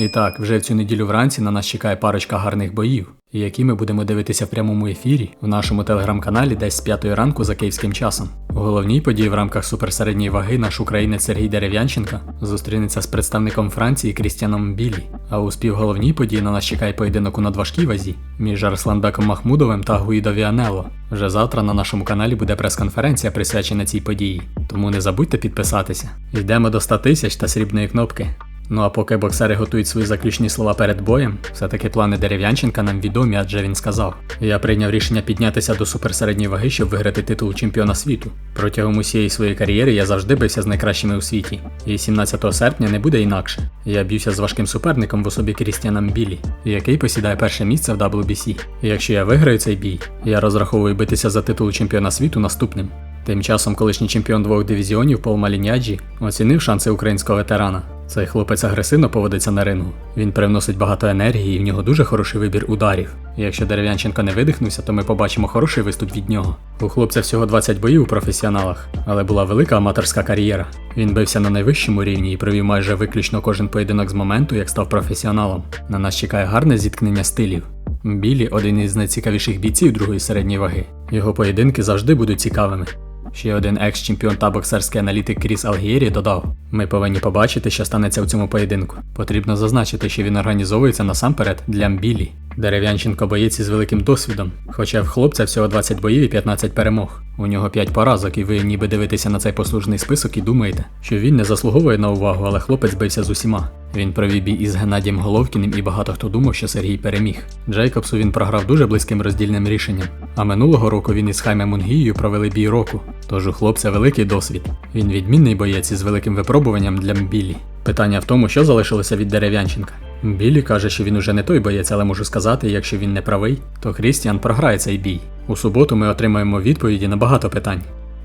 І так, вже в цю неділю вранці на нас чекає парочка гарних боїв, які ми будемо дивитися в прямому ефірі в нашому телеграм-каналі десь з 5 ранку за київським часом. У головній події в рамках суперсередньої ваги наш українець Сергій Дерев'янченка зустрінеться з представником Франції Крістіаном Білі. А у співголовній події на нас чекає поєдинок у надважкій вазі між Арсланбеком Махмудовим та Гуїдо Віанело. Вже завтра на нашому каналі буде прес-конференція присвячена цій події, тому не забудьте підписатися. Йдемо до 100 тисяч та срібної кнопки. Ну а поки боксери готують свої заключні слова перед боєм, все-таки плани дерев'янченка нам відомі, адже він сказав: Я прийняв рішення піднятися до суперсередньої ваги, щоб виграти титул чемпіона світу. Протягом усієї своєї кар'єри я завжди бився з найкращими у світі, і 17 серпня не буде інакше. Я б'юся з важким суперником в особі Крістіана Білі, який посідає перше місце в WBC. І якщо я виграю цей бій, я розраховую битися за титул чемпіона світу наступним. Тим часом колишній чемпіон двох дивізіонів Пол Маліняджі оцінив шанси українського ветерана. Цей хлопець агресивно поводиться на рингу. Він привносить багато енергії і в нього дуже хороший вибір ударів. І якщо Дерев'янченко не видихнувся, то ми побачимо хороший виступ від нього. У хлопця всього 20 боїв у професіоналах, але була велика аматорська кар'єра. Він бився на найвищому рівні і провів майже виключно кожен поєдинок з моменту, як став професіоналом. На нас чекає гарне зіткнення стилів. Білі один із найцікавіших бійців другої середньої ваги. Його поєдинки завжди будуть цікавими. Ще один екс-чемпіон та боксерський аналітик Кріс Алгієрі додав: Ми повинні побачити, що станеться в цьому поєдинку. Потрібно зазначити, що він організовується насамперед для Мбілі. Дерев'янченко боєць із великим досвідом, хоча в хлопця всього 20 боїв і 15 перемог. У нього 5 поразок, і ви ніби дивитеся на цей послужний список і думаєте, що він не заслуговує на увагу, але хлопець бився з усіма. Він провів бій із Геннадієм Головкіним, і багато хто думав, що Сергій переміг. Джейкобсу він програв дуже близьким роздільним рішенням. А минулого року він із Хаймем Мунгією провели бій року. Тож у хлопця великий досвід. Він відмінний боєць із великим випробуванням для Мбілі. Питання в тому, що залишилося від дерев'янченка. Білі каже, що він уже не той боєць, але можу сказати, якщо він не правий, то Крістіан програє цей бій. У суботу ми отримаємо відповіді на багато питань.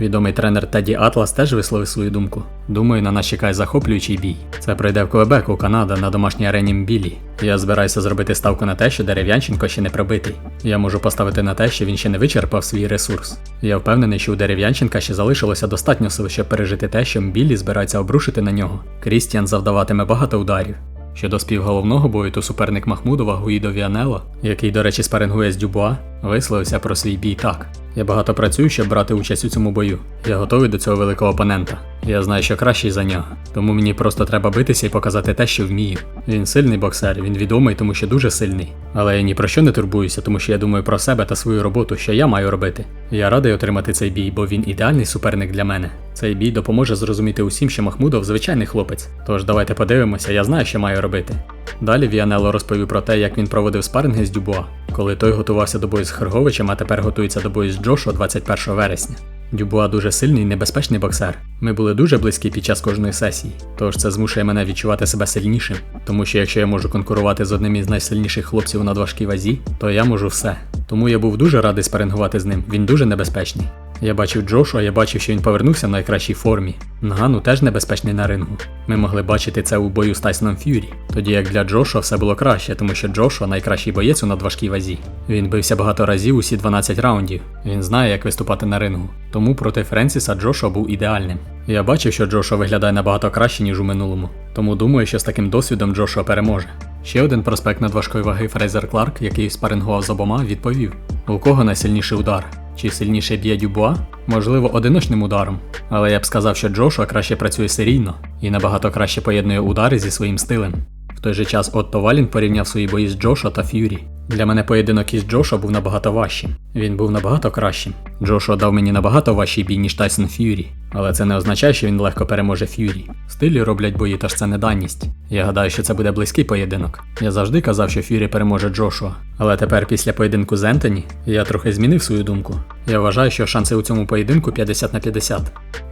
Відомий тренер Теді Атлас теж висловив свою думку. Думаю, на нас чекає захоплюючий бій. Це пройде в Квебеку, Канада, на домашній арені Мбілі. Я збираюся зробити ставку на те, що дерев'янченко ще не пробитий. Я можу поставити на те, що він ще не вичерпав свій ресурс. Я впевнений, що у дерев'янченка ще залишилося достатньо сил, щоб пережити те, що Мбілі збирається обрушити на нього. Крістіан завдаватиме багато ударів. Щодо співголовного бою, то суперник Махмудова Гуїдо Віанело, який, до речі, спарингує з Дюбуа, висловився про свій бій так. Я багато працюю, щоб брати участь у цьому бою. Я готовий до цього великого опонента. Я знаю, що кращий за нього. Тому мені просто треба битися і показати те, що вмію. Він сильний боксер, він відомий, тому що дуже сильний. Але я ні про що не турбуюся, тому що я думаю про себе та свою роботу, що я маю робити. Я радий отримати цей бій, бо він ідеальний суперник для мене. Цей бій допоможе зрозуміти усім, що Махмудов звичайний хлопець. Тож давайте подивимося, я знаю, що маю робити. Далі Віанело розповів про те, як він проводив спаринги з Дюбуа, коли той готувався до бою з Херговичем, а тепер готується до бою з Джошуа 21 вересня. Дюбуа дуже сильний і небезпечний боксер. Ми були дуже близькі під час кожної сесії, тож це змушує мене відчувати себе сильнішим. Тому що якщо я можу конкурувати з одним із найсильніших хлопців у надважкій вазі, то я можу все. Тому я був дуже радий спарингувати з ним. Він дуже небезпечний. Я бачив Джошуа, я бачив, що він повернувся в найкращій формі. Нгану теж небезпечний на рингу. Ми могли бачити це у бою з Тайсоном Ф'юрі. Тоді як для Джошуа все було краще, тому що Джошуа найкращий боєць у надважкій вазі. Він бився багато разів усі 12 раундів. Він знає, як виступати на рингу. Тому проти Френсіса Джошуа був ідеальним. Я бачив, що Джошуа виглядає набагато краще, ніж у минулому. Тому думаю, що з таким досвідом Джошуа переможе. Ще один проспект надважкої ваги Фрейзер Кларк, який спарингував з обома, відповів: у кого найсильніший удар? Чи сильніше б'є Дюбуа? Можливо, одиночним ударом. Але я б сказав, що Джошуа краще працює серійно і набагато краще поєднує удари зі своїм стилем. В той же час Отто Валін порівняв свої бої з Джошуа та Ф'юрі. Для мене поєдинок із Джошуа був набагато важчим. Він був набагато кращим. Джошуа дав мені набагато важчий бій, ніж Тайсон Ф'юрі. Але це не означає, що він легко переможе Ф'юрі. Стилі роблять бої, тож це не даність. Я гадаю, що це буде близький поєдинок. Я завжди казав, що Ф'юрі переможе Джошуа. Але тепер, після поєдинку з Ентоні, я трохи змінив свою думку. Я вважаю, що шанси у цьому поєдинку 50 на 50.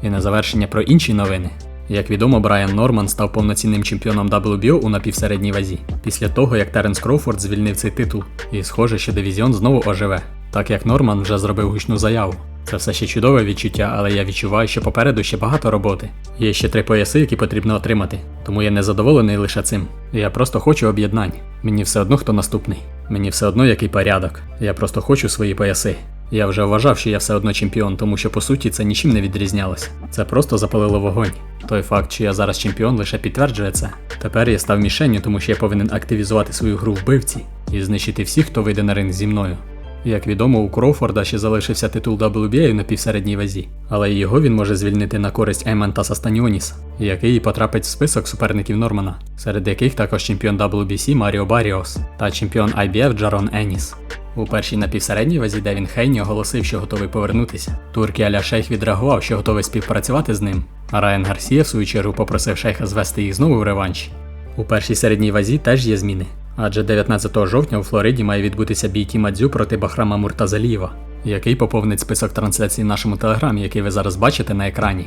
І на завершення про інші новини. Як відомо, Брайан Норман став повноцінним чемпіоном WBO у напівсередній вазі після того, як Теренс Кроуфорд звільнив цей титул. І схоже, що дивізіон знову оживе, так як Норман вже зробив гучну заяву. Це все ще чудове відчуття, але я відчуваю, що попереду ще багато роботи. Є ще три пояси, які потрібно отримати, тому я не задоволений лише цим. Я просто хочу об'єднань. Мені все одно хто наступний. Мені все одно який порядок. Я просто хочу свої пояси. Я вже вважав, що я все одно чемпіон, тому що по суті це нічим не відрізнялося. Це просто запалило вогонь. Той факт, що я зараз чемпіон, лише підтверджує це. Тепер я став мішенню, тому що я повинен активізувати свою гру вбивці і знищити всіх, хто вийде на ринг зі мною. Як відомо, у Кроуфорда ще залишився титул WBA на півсередній вазі, але його він може звільнити на користь Еймантаса Станіоніса, який потрапить в список суперників Нормана, серед яких також чемпіон WBC Маріо Баріос та чемпіон IBF Джарон Еніс. У першій напівсередній вазі Девін Хейні оголосив, що готовий повернутися. Туркі Аля Шейх відреагував, що готовий співпрацювати з ним. А Райан Гарсія, в свою чергу, попросив шейха звести їх знову в реванші. У першій середній вазі теж є зміни. Адже 19 жовтня у Флориді має відбутися бій Тіма Дзю проти Бахрама Муртазалієва, який поповнить список трансляцій в нашому телеграмі, який ви зараз бачите на екрані.